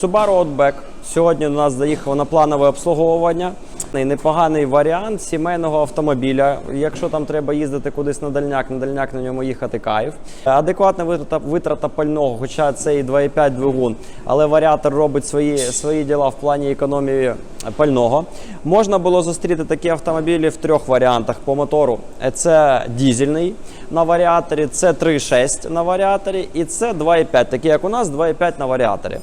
Subaru Outback сьогодні до нас заїхав на планове обслуговування. Непоганий варіант сімейного автомобіля. Якщо там треба їздити кудись на дальняк, на дальняк на ньому їхати кайф. Адекватна витрата, витрата пального, хоча це і 2,5 двигун, але варіатор робить свої, свої діла в плані економії пального. Можна було зустріти такі автомобілі в трьох варіантах по мотору. Це дізельний на варіаторі, це 3,6 на варіаторі і це 2,5, такі як у нас, 2,5 на варіаторі.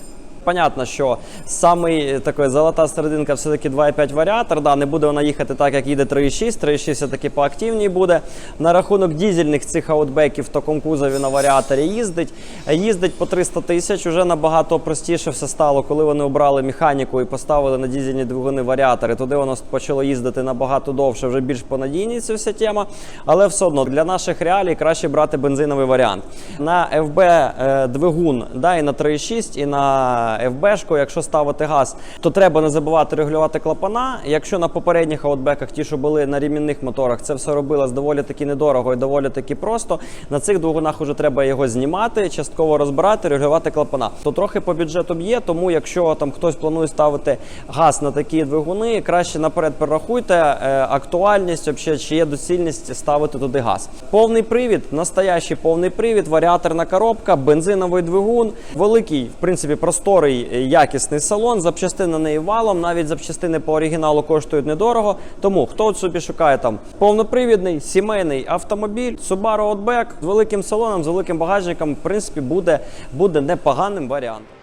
Понятно, що самий така золота серединка все-таки 2,5 варіатор. Да, не буде вона їхати так, як їде 3,6. 3,6 все-таки поактивній буде. На рахунок дізельних цих аутбеків в такому на варіаторі їздить. Їздить по 300 тисяч. Уже набагато простіше все стало, коли вони обрали механіку і поставили на дізельні двигуни варіатори. Туди воно почало їздити набагато довше, вже більш понадійні ця вся тема. Але все одно для наших реалій краще брати бензиновий варіант. На FB е, двигун, да, і на 3,6, і на FB-шку, якщо ставити газ, то треба не забувати регулювати клапана. Якщо на попередніх аутбеках, ті, що були на рімінних моторах, це все робилось доволі таки недорого і доволі таки просто. На цих двигунах вже треба його знімати, частково розбирати, регулювати клапана. То трохи по бюджету б'є, тому якщо там хтось планує ставити газ на такі двигуни, краще наперед перерахуйте е, актуальність, вообще, чи є доцільність ставити туди газ. Повний привід, настоящий повний привід, варіаторна коробка, бензиновий двигун, великий, в принципі, просторий, е, якісний салон, запчастини неї валом, навіть запчастини по оригіналу коштують недорого. Тому хто собі шукає там повнопривідний сімейний автомобіль, Subaru Outback з великим салоном, з великим багажником, в принципі, буде, буде непоганим варіантом.